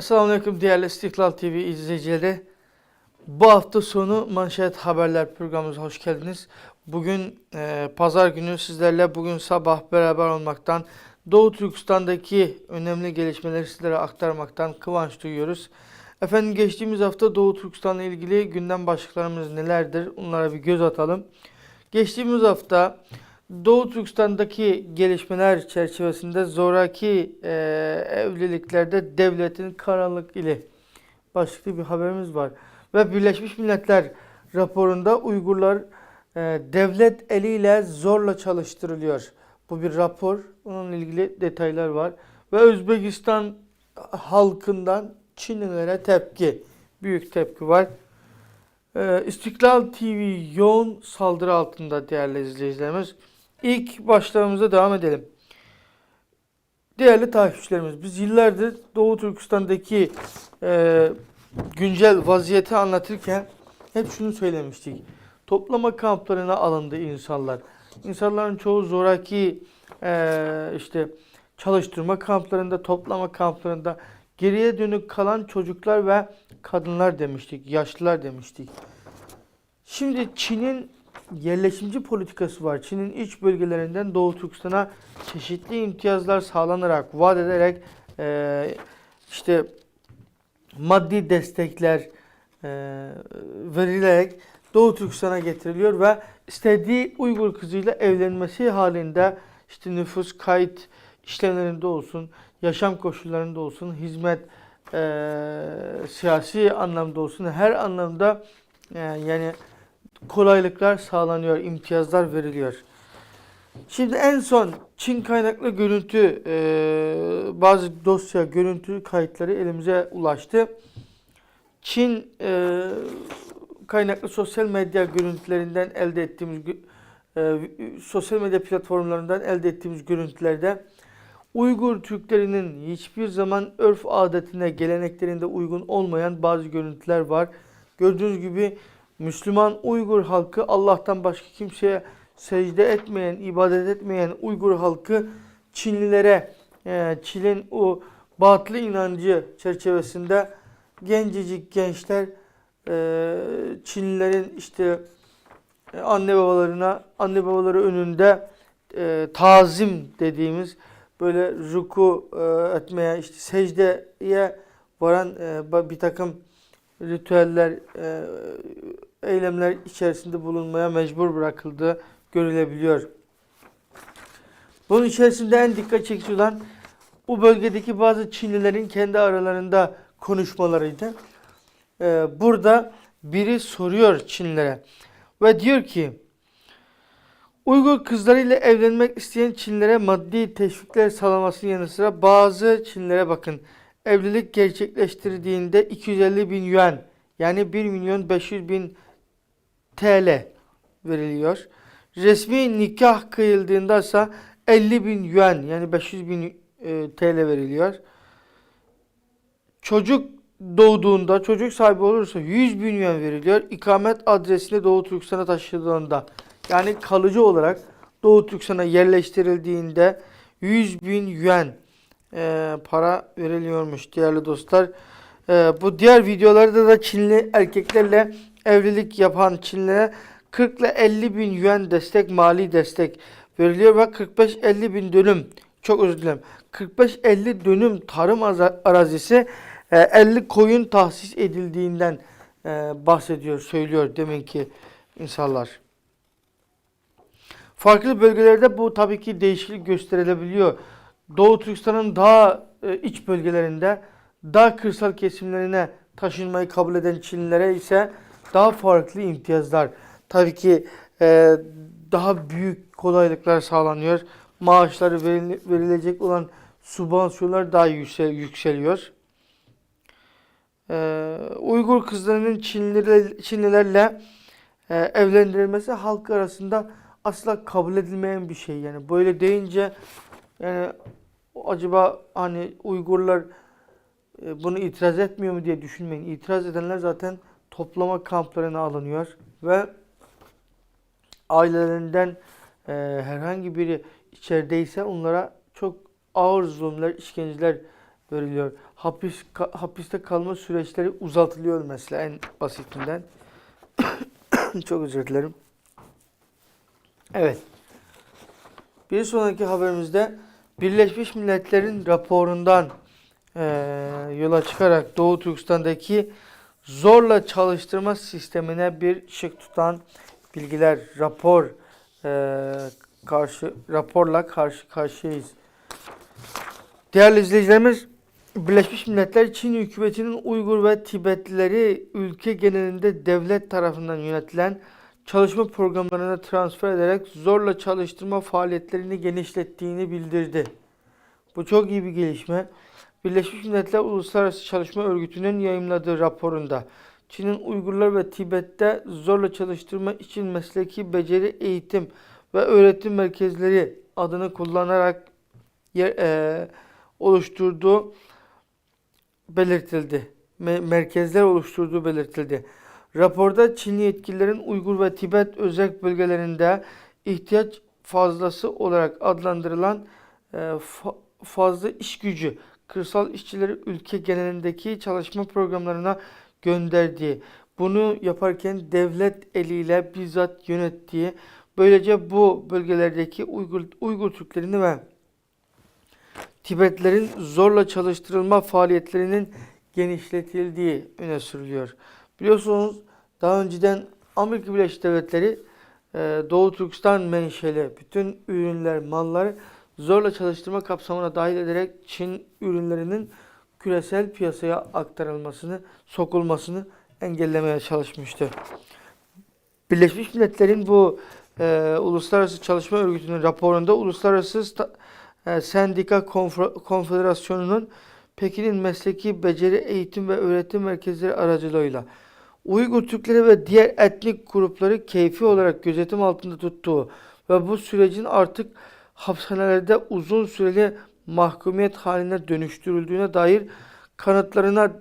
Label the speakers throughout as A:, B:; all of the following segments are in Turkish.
A: Selamünaleyküm değerli İstiklal TV izleyicileri. Bu hafta sonu Manşet Haberler programımıza hoş geldiniz. Bugün e, pazar günü sizlerle bugün sabah beraber olmaktan, Doğu Türkistan'daki önemli gelişmeleri sizlere aktarmaktan kıvanç duyuyoruz. Efendim geçtiğimiz hafta Doğu Türkistan'la ilgili gündem başlıklarımız nelerdir? Onlara bir göz atalım. Geçtiğimiz hafta Doğu Türkistan'daki gelişmeler çerçevesinde zoraki e, evliliklerde devletin karanlık ili başlıklı bir haberimiz var. Ve Birleşmiş Milletler raporunda Uygurlar e, devlet eliyle zorla çalıştırılıyor. Bu bir rapor. Onunla ilgili detaylar var. Ve Özbekistan halkından Çinlilere tepki. Büyük tepki var. Ee, İstiklal TV yoğun saldırı altında değerli izleyicilerimiz. İlk başlarımıza devam edelim. Değerli takipçilerimiz, biz yıllardır Doğu Türkistan'daki e, güncel vaziyeti anlatırken hep şunu söylemiştik. Toplama kamplarına alındı insanlar. İnsanların çoğu zoraki e, işte çalıştırma kamplarında, toplama kamplarında geriye dönük kalan çocuklar ve kadınlar demiştik, yaşlılar demiştik. Şimdi Çin'in yerleşimci politikası var. Çin'in iç bölgelerinden Doğu Türkistan'a çeşitli imtiyazlar sağlanarak, vaat ederek e, işte maddi destekler e, verilerek Doğu Türkistan'a getiriliyor ve istediği Uygur kızıyla evlenmesi halinde işte nüfus kayıt işlemlerinde olsun, yaşam koşullarında olsun, hizmet e, siyasi anlamda olsun her anlamda e, yani kolaylıklar sağlanıyor, imtiyazlar veriliyor. Şimdi en son Çin kaynaklı görüntü, e, bazı dosya görüntü kayıtları elimize ulaştı. Çin e, kaynaklı sosyal medya görüntülerinden elde ettiğimiz, e, sosyal medya platformlarından elde ettiğimiz görüntülerde Uygur Türklerinin hiçbir zaman örf adetine, geleneklerinde uygun olmayan bazı görüntüler var. Gördüğünüz gibi Müslüman Uygur halkı Allah'tan başka kimseye secde etmeyen, ibadet etmeyen Uygur halkı Çinlilere, e, Çin'in o batıl inancı çerçevesinde gencecik gençler e, Çinlilerin işte e, anne babalarına, anne babaları önünde tazim dediğimiz böyle ruku etmeye, işte secdeye varan bir takım ritüeller, eylemler içerisinde bulunmaya mecbur bırakıldığı görülebiliyor. Bunun içerisinde en dikkat çekici olan bu bölgedeki bazı Çinlilerin kendi aralarında konuşmalarıydı. E, burada biri soruyor Çinlilere ve diyor ki Uygur kızlarıyla evlenmek isteyen Çinlilere maddi teşvikler sağlamasının yanı sıra bazı Çinlilere bakın evlilik gerçekleştirdiğinde 250 bin yuan yani 1 milyon 500 bin TL veriliyor. Resmi nikah kıyıldığında ise 50 bin yuan yani 500 bin e, TL veriliyor. Çocuk doğduğunda, çocuk sahibi olursa 100 bin yuan veriliyor. İkamet adresini Doğu Türkistan'a taşıdığında yani kalıcı olarak Doğu Türkistan'a yerleştirildiğinde 100 bin yuan e, para veriliyormuş değerli dostlar. E, bu diğer videolarda da Çinli erkeklerle evlilik yapan Çinlilere 40 ile 50 bin yuan destek, mali destek veriliyor ve 45-50 bin dönüm, çok özür dilerim, 45-50 dönüm tarım arazisi e, 50 koyun tahsis edildiğinden e, bahsediyor, söylüyor demin ki insanlar. Farklı bölgelerde bu tabii ki değişiklik gösterilebiliyor. Doğu Türkistan'ın daha e, iç bölgelerinde, daha kırsal kesimlerine taşınmayı kabul eden Çinlilere ise daha farklı imtiyazlar. Tabii ki e, daha büyük kolaylıklar sağlanıyor. Maaşları veril- verilecek olan sübvansiyonlar daha yüksel, yükseliyor. E, Uygur kızlarının Çinliler, Çinlilerle e, evlendirilmesi halk arasında asla kabul edilmeyen bir şey. Yani böyle deyince yani acaba hani Uygurlar e, bunu itiraz etmiyor mu diye düşünmeyin. İtiraz edenler zaten toplama kamplarına alınıyor ve ailelerinden e, herhangi biri içerideyse onlara çok ağır zulümler, işkenceler veriliyor. Hapis ka- hapiste kalma süreçleri uzatılıyor mesela en basitinden. Çok özür dilerim. Evet. Bir sonraki haberimizde Birleşmiş Milletler'in raporundan eee, yola çıkarak Doğu Türkistan'daki zorla çalıştırma sistemine bir ışık tutan bilgiler, rapor eee, karşı raporla karşı karşıyayız. Değerli izleyicilerimiz, Birleşmiş Milletler Çin hükümetinin Uygur ve Tibetlileri ülke genelinde devlet tarafından yönetilen çalışma programlarına transfer ederek zorla çalıştırma faaliyetlerini genişlettiğini bildirdi. Bu çok iyi bir gelişme. Birleşmiş Milletler Uluslararası Çalışma Örgütü'nün yayımladığı raporunda Çin'in Uygurlar ve Tibet'te zorla çalıştırma için mesleki beceri eğitim ve öğretim merkezleri adını kullanarak yer, eee, oluşturduğu belirtildi. Me- merkezler oluşturduğu belirtildi. Raporda Çinli yetkililerin Uygur ve Tibet özel bölgelerinde ihtiyaç fazlası olarak adlandırılan e, fa- fazla iş gücü, kırsal işçileri ülke genelindeki çalışma programlarına gönderdiği, bunu yaparken devlet eliyle bizzat yönettiği, böylece bu bölgelerdeki Uygur, Uygur Türklerini ve Tibetlerin zorla çalıştırılma faaliyetlerinin genişletildiği öne sürülüyor. Biliyorsunuz daha önceden Amerika Birleşik Devletleri e, Doğu Türkistan menşeli bütün ürünler, malları zorla çalıştırma kapsamına dahil ederek Çin ürünlerinin küresel piyasaya aktarılmasını, sokulmasını engellemeye çalışmıştı. Birleşmiş Milletler'in bu e, Uluslararası Çalışma Örgütü'nün raporunda Uluslararası Sta- e, Sendika Konfra- Konfederasyonu'nun Pekin'in mesleki beceri eğitim ve öğretim merkezleri aracılığıyla Uygur Türkleri ve diğer etnik grupları keyfi olarak gözetim altında tuttuğu ve bu sürecin artık hapishanelerde uzun süreli mahkumiyet haline dönüştürüldüğüne dair kanıtlarına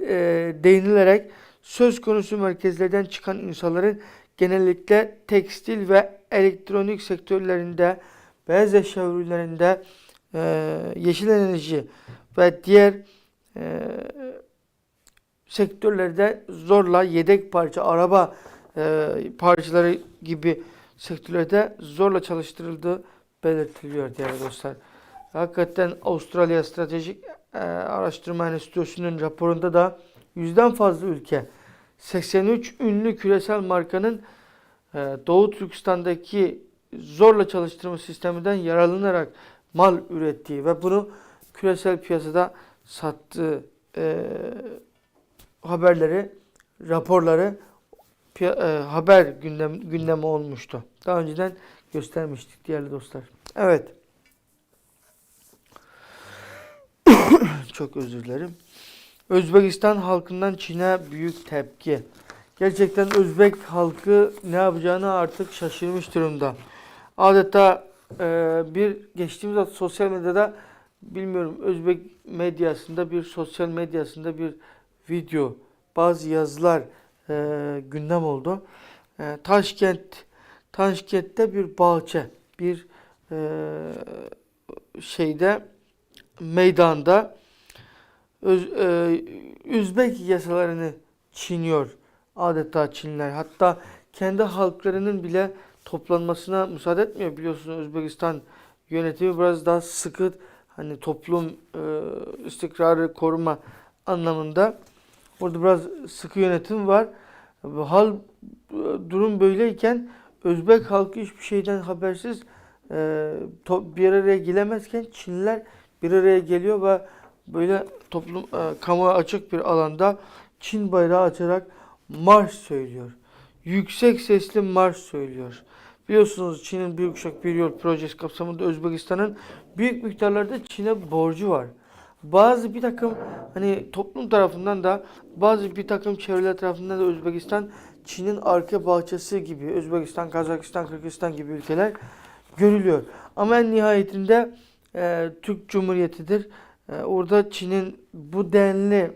A: e, değinilerek söz konusu merkezlerden çıkan insanların genellikle tekstil ve elektronik sektörlerinde, beyaz eşya ürünlerinde, e, yeşil enerji ve diğer e, sektörlerde zorla yedek parça, araba e, parçaları gibi sektörlerde zorla çalıştırıldığı belirtiliyor değerli dostlar. Hakikaten Avustralya Stratejik e, Araştırma Enstitüsü'nün raporunda da yüzden fazla ülke 83 ünlü küresel markanın e, Doğu Türkistan'daki zorla çalıştırma sisteminden yararlanarak mal ürettiği ve bunu küresel piyasada sattığı e, haberleri, raporları e, haber gündem gündemi olmuştu. Daha önceden göstermiştik değerli dostlar. Evet. Çok özür dilerim. Özbekistan halkından Çin'e büyük tepki. Gerçekten Özbek halkı ne yapacağını artık şaşırmış durumda. Adeta e, bir geçtiğimiz hafta sosyal medyada bilmiyorum Özbek medyasında bir sosyal medyasında bir video bazı yazılar e, gündem oldu. E, Taşkent Taşkent'te bir bahçe bir e, şeyde meydanda Öz, e, Üzbek yasalarını çiğniyor adeta Çinler. Hatta kendi halklarının bile toplanmasına müsaade etmiyor. Biliyorsunuz Özbekistan yönetimi biraz daha sıkı hani toplum e, istikrarı koruma anlamında burada biraz sıkı yönetim var. Hal durum böyleyken Özbek halkı hiçbir şeyden habersiz e, to- bir araya gelemezken Çinliler bir araya geliyor ve böyle toplum e, kamuya açık bir alanda Çin bayrağı açarak marş söylüyor. Yüksek sesli marş söylüyor. Biliyorsunuz Çin'in Büyük Uşak Bir Yol projesi kapsamında Özbekistan'ın büyük miktarlarda Çin'e borcu var. Bazı bir takım hani toplum tarafından da bazı bir takım çevreler tarafından da Özbekistan Çin'in arka bahçesi gibi Özbekistan, Kazakistan, Kırgızistan gibi ülkeler görülüyor. Ama en nihayetinde e, Türk Cumhuriyeti'dir. E, orada Çin'in bu denli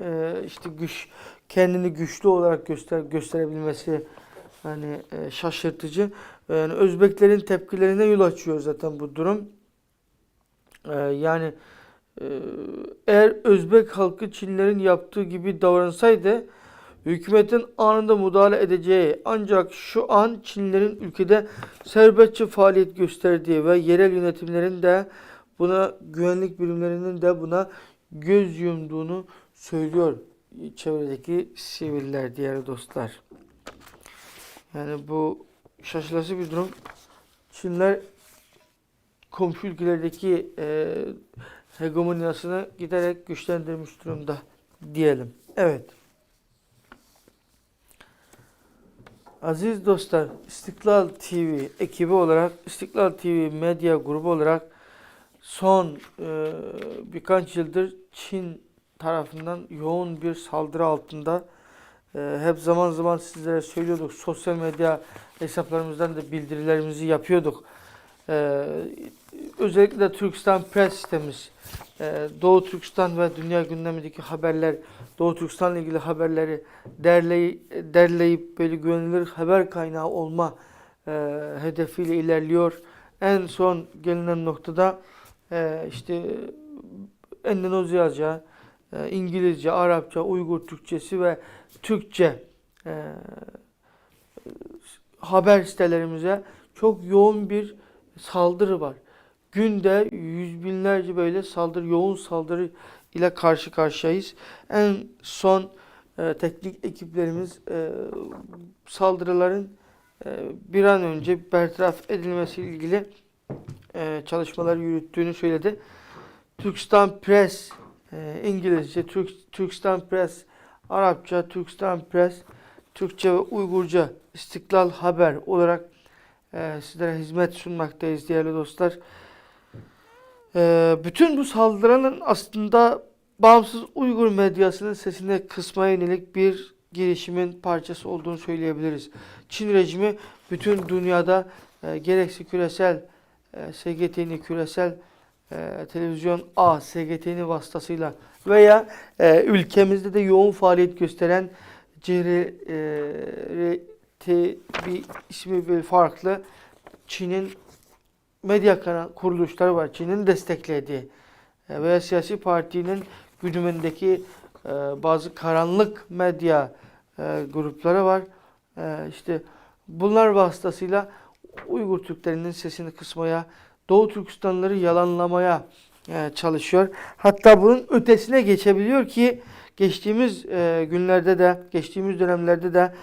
A: e, işte güç kendini güçlü olarak göster gösterebilmesi hani e, şaşırtıcı. Yani Özbeklerin tepkilerine yol açıyor zaten bu durum. E, yani e, eğer Özbek halkı Çinlerin yaptığı gibi davransaydı hükümetin anında müdahale edeceği ancak şu an Çinlerin ülkede serbestçe faaliyet gösterdiği ve yerel yönetimlerin de buna güvenlik birimlerinin de buna göz yumduğunu söylüyor çevredeki siviller diğer dostlar. Yani bu şaşılası bir durum. Çinler komşu ülkelerdeki e, hegemonyasını giderek güçlendirmiş durumda diyelim. Evet. Aziz dostlar, İstiklal TV ekibi olarak, İstiklal TV medya grubu olarak son e, birkaç yıldır Çin tarafından yoğun bir saldırı altında. E, hep zaman zaman sizlere söylüyorduk. Sosyal medya hesaplarımızdan da bildirilerimizi yapıyorduk. E, özellikle Türkistan Press sitemiz, Doğu Türkistan ve dünya gündemindeki haberler, Doğu Türkistan'la ilgili haberleri derley, derleyip böyle güvenilir haber kaynağı olma e, hedefiyle ilerliyor. En son gelinen noktada e, işte Endonezyaca, e, İngilizce, Arapça, Uygur Türkçesi ve Türkçe e, haber sitelerimize çok yoğun bir saldırı var. Günde yüz binlerce böyle saldırı, yoğun saldırı ile karşı karşıyayız. En son e, teknik ekiplerimiz e, saldırıların e, bir an önce bertaraf edilmesiyle ilgili e, çalışmalar yürüttüğünü söyledi. Türkistan Press, e, İngilizce, Türk, Türkistan Press, Arapça, Türkistan Press, Türkçe ve Uygurca İstiklal Haber olarak e, sizlere hizmet sunmaktayız değerli dostlar. E, bütün bu saldırının aslında bağımsız Uygur medyasının sesini kısmaya yönelik bir girişimin parçası olduğunu söyleyebiliriz. Çin rejimi bütün dünyada e, gerekse küresel e, SGT'ni küresel e, televizyon A SGT'ni vasıtasıyla veya e, ülkemizde de yoğun faaliyet gösteren CRT ismi bir farklı Çin'in medya kuruluşları var. Çin'in desteklediği e, veya siyasi partinin güdümündeki e, bazı karanlık medya e, grupları var. İşte bunlar vasıtasıyla Uygur Türklerinin sesini kısmaya, Doğu Türkistanlıları yalanlamaya çalışıyor. Hatta bunun ötesine geçebiliyor ki geçtiğimiz günlerde de, geçtiğimiz dönemlerde de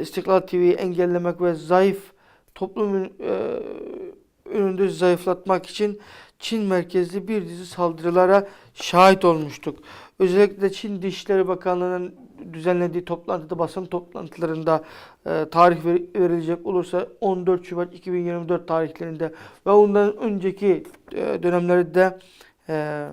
A: İstiklal TV'yi engellemek ve zayıf toplumun e, önünde zayıflatmak için Çin merkezli bir dizi saldırılara şahit olmuştuk. Özellikle Çin Dışişleri Bakanlığı'nın düzenlediği toplantıda, basın toplantılarında e, tarih ver, verilecek olursa 14 Şubat 2024 tarihlerinde ve ondan önceki e, dönemlerde e,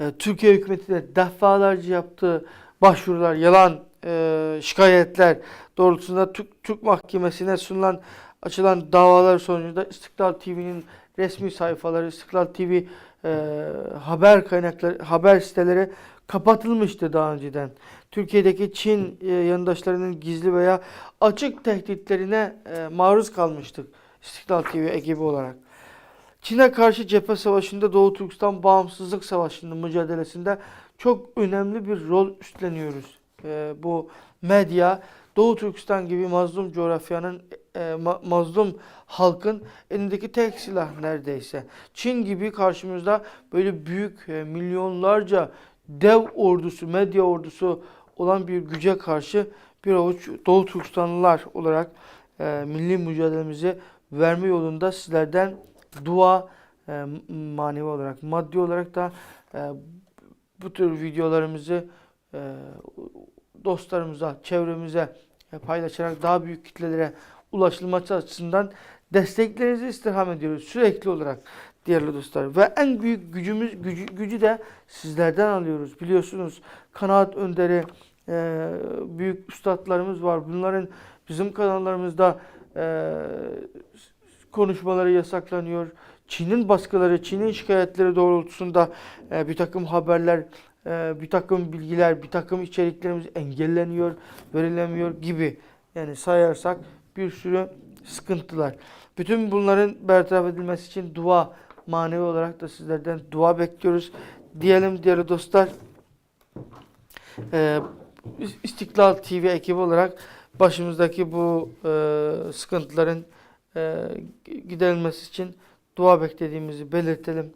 A: e, Türkiye hükümeti de defalarca yaptığı başvurular, yalan e, şikayetler doğrultusunda Türk, Türk mahkemesine sunulan açılan davalar sonucunda İstiklal TV'nin resmi sayfaları, İstiklal TV e, haber kaynakları, haber siteleri kapatılmıştı daha önceden. Türkiye'deki Çin e, yandaşlarının gizli veya açık tehditlerine e, maruz kalmıştık İstiklal TV ekibi olarak. Çin'e karşı cephe savaşında Doğu Türkistan bağımsızlık savaşında mücadelesinde çok önemli bir rol üstleniyoruz. E, bu medya Doğu Türkistan gibi mazlum coğrafyanın e, ma- mazlum halkın elindeki tek silah neredeyse. Çin gibi karşımızda böyle büyük e, milyonlarca dev ordusu, medya ordusu olan bir güce karşı bir avuç Doğu Türkistanlılar olarak e, milli mücadelemizi verme yolunda sizlerden dua e, manevi olarak, maddi olarak da e, bu tür videolarımızı e, dostlarımıza, çevremize e, paylaşarak daha büyük kitlelere ulaşılması açısından desteklerinizi istirham ediyoruz sürekli olarak değerli dostlar. Ve en büyük gücümüz gücü, gücü de sizlerden alıyoruz. Biliyorsunuz kanaat önderi e, büyük üstadlarımız var. Bunların bizim kanallarımızda e, konuşmaları yasaklanıyor. Çin'in baskıları, Çin'in şikayetleri doğrultusunda e, bir takım haberler, e, bir takım bilgiler, bir takım içeriklerimiz engelleniyor, verilemiyor gibi. Yani sayarsak bir sürü sıkıntılar. Bütün bunların bertaraf edilmesi için dua manevi olarak da sizlerden dua bekliyoruz. Diyelim değerli dostlar. Ee, İstiklal TV ekibi olarak başımızdaki bu e, sıkıntıların e, giderilmesi için dua beklediğimizi belirtelim.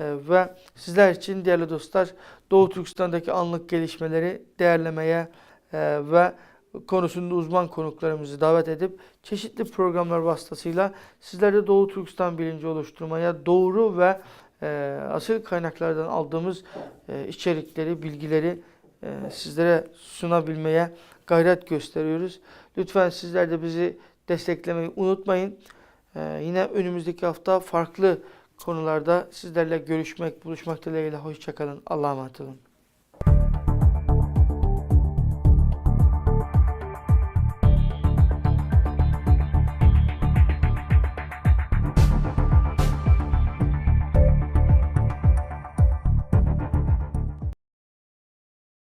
A: E, ve sizler için değerli dostlar Doğu Türkistan'daki anlık gelişmeleri değerlemeye e, ve konusunda uzman konuklarımızı davet edip çeşitli programlar vasıtasıyla sizlere Doğu Türkistan bilinci oluşturmaya doğru ve e, asıl kaynaklardan aldığımız e, içerikleri, bilgileri sizlere sunabilmeye gayret gösteriyoruz. Lütfen sizler de bizi desteklemeyi unutmayın. E, yine önümüzdeki hafta farklı konularda sizlerle görüşmek, buluşmak dileğiyle. Hoşçakalın. Allah'a emanet olun.